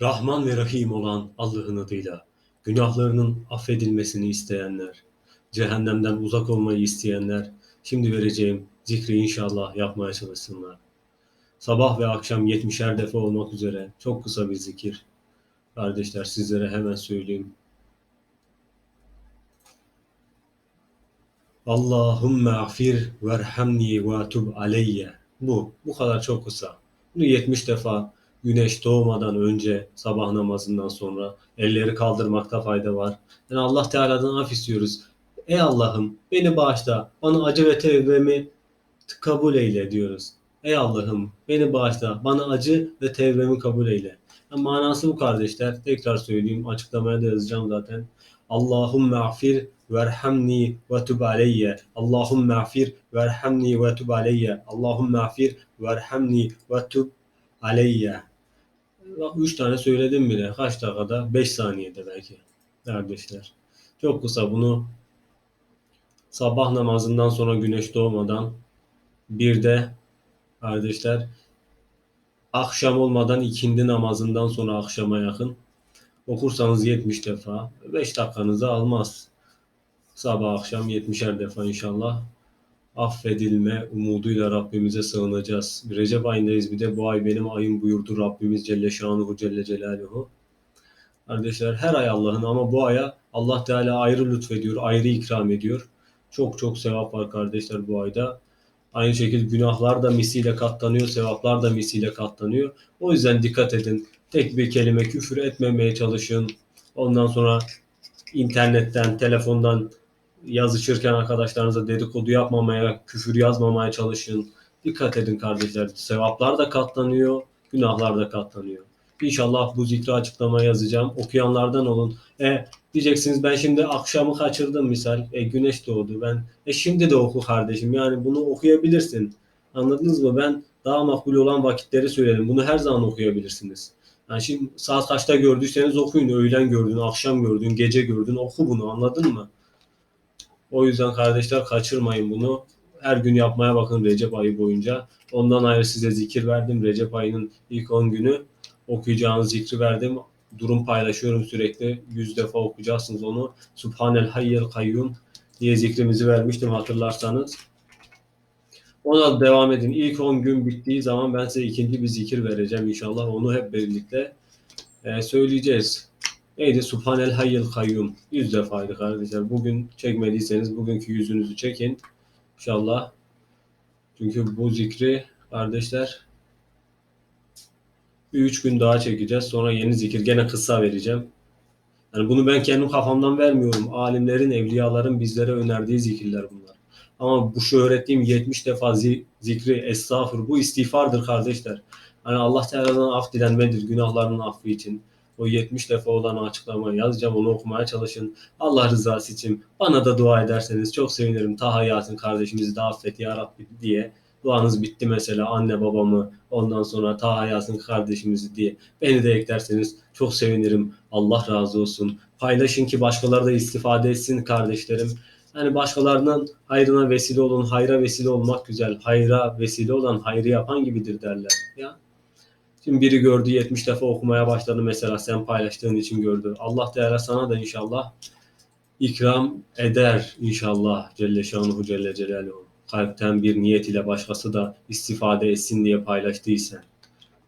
Rahman ve Rahim olan Allah'ın adıyla günahlarının affedilmesini isteyenler, cehennemden uzak olmayı isteyenler, şimdi vereceğim zikri inşallah yapmaya çalışsınlar. Sabah ve akşam 70'er defa olmak üzere çok kısa bir zikir. Kardeşler sizlere hemen söyleyeyim. Allahümme afir verhamni ve tub aleyye. Bu, bu kadar çok kısa. Bunu 70 defa güneş doğmadan önce sabah namazından sonra elleri kaldırmakta fayda var. Yani Allah Teala'dan af istiyoruz. Ey Allah'ım beni bağışla, bana acı ve tevbemi kabul eyle diyoruz. Ey Allah'ım beni bağışla, bana acı ve tevbemi kabul eyle. Yani manası bu kardeşler. Tekrar söyleyeyim, açıklamaya da yazacağım zaten. Allahümme afir verhamni ve tub aleyye. Allahümme afir verhamni ve tub aleyye. Allahümme afir verhamni ve tub aleyye. Üç tane söyledim bile. Kaç dakikada? Beş saniyede belki. Kardeşler. Çok kısa bunu sabah namazından sonra güneş doğmadan bir de kardeşler akşam olmadan ikindi namazından sonra akşama yakın okursanız 70 defa 5 dakikanızı almaz. Sabah akşam 70'er defa inşallah affedilme umuduyla Rabbimize sığınacağız. Recep ayındayız bir de bu ay benim ayım buyurdu Rabbimiz Celle Şanuhu Celle Celaluhu. Kardeşler her ay Allah'ın ama bu aya Allah Teala ayrı lütfediyor, ayrı ikram ediyor. Çok çok sevap var kardeşler bu ayda. Aynı şekilde günahlar da misliyle katlanıyor, sevaplar da misliyle katlanıyor. O yüzden dikkat edin. Tek bir kelime küfür etmemeye çalışın. Ondan sonra internetten, telefondan yazışırken arkadaşlarınıza dedikodu yapmamaya, küfür yazmamaya çalışın. Dikkat edin kardeşler. Sevaplar da katlanıyor, günahlar da katlanıyor. İnşallah bu zikri açıklamaya yazacağım. Okuyanlardan olun. E diyeceksiniz ben şimdi akşamı kaçırdım misal. E güneş doğdu. Ben e şimdi de oku kardeşim. Yani bunu okuyabilirsin. Anladınız mı? Ben daha makbul olan vakitleri söyledim. Bunu her zaman okuyabilirsiniz. Yani şimdi saat kaçta gördüyseniz okuyun. Öğlen gördün, akşam gördün, gece gördün. Oku bunu anladın mı? O yüzden kardeşler kaçırmayın bunu. Her gün yapmaya bakın Recep ayı boyunca. Ondan ayrı size zikir verdim. Recep ayının ilk 10 günü okuyacağınız zikri verdim. Durum paylaşıyorum sürekli. Yüz defa okuyacaksınız onu. Subhanel hayyel kayyum diye zikrimizi vermiştim hatırlarsanız. Ona devam edin. İlk 10 gün bittiği zaman ben size ikinci bir zikir vereceğim inşallah. Onu hep birlikte e, söyleyeceğiz. Neydi? Subhanel hayyel kayyum. Yüz defaydı kardeşler. Bugün çekmediyseniz bugünkü yüzünüzü çekin. İnşallah. Çünkü bu zikri kardeşler bir üç gün daha çekeceğiz. Sonra yeni zikir. Gene kısa vereceğim. Yani bunu ben kendim kafamdan vermiyorum. Alimlerin, evliyaların bizlere önerdiği zikirler bunlar. Ama bu şu öğrettiğim 70 defa zikri, estağfur, bu istiğfardır kardeşler. Hani Allah Teala'dan af dilenmedir günahlarının affı için. O 70 defa olan açıklamayı yazacağım, onu okumaya çalışın. Allah rızası için bana da dua ederseniz çok sevinirim. Taha Yasin kardeşimizi de affet ya Rabbi diye duanız bitti mesela anne babamı ondan sonra ta Yasin kardeşimizi diye beni de eklerseniz çok sevinirim. Allah razı olsun. Paylaşın ki başkaları da istifade etsin kardeşlerim. Yani başkalarının hayrına vesile olun, hayra vesile olmak güzel. Hayra vesile olan hayrı yapan gibidir derler. Ya Şimdi biri gördü 70 defa okumaya başladı mesela sen paylaştığın için gördü. Allah Teala sana da inşallah ikram eder inşallah Celle Şanuhu Celle Celaluhu kalpten bir niyet ile başkası da istifade etsin diye paylaştıysa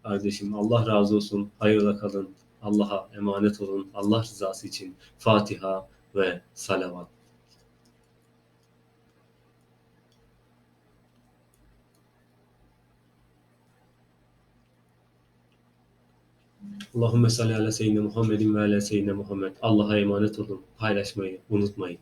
kardeşim Allah razı olsun. Hayırla kalın. Allah'a emanet olun. Allah rızası için Fatiha ve salavat. Allahümme salli ala seyyidine Muhammedin ve ala seyyidine Muhammed. Allah'a emanet olun. Paylaşmayı unutmayın.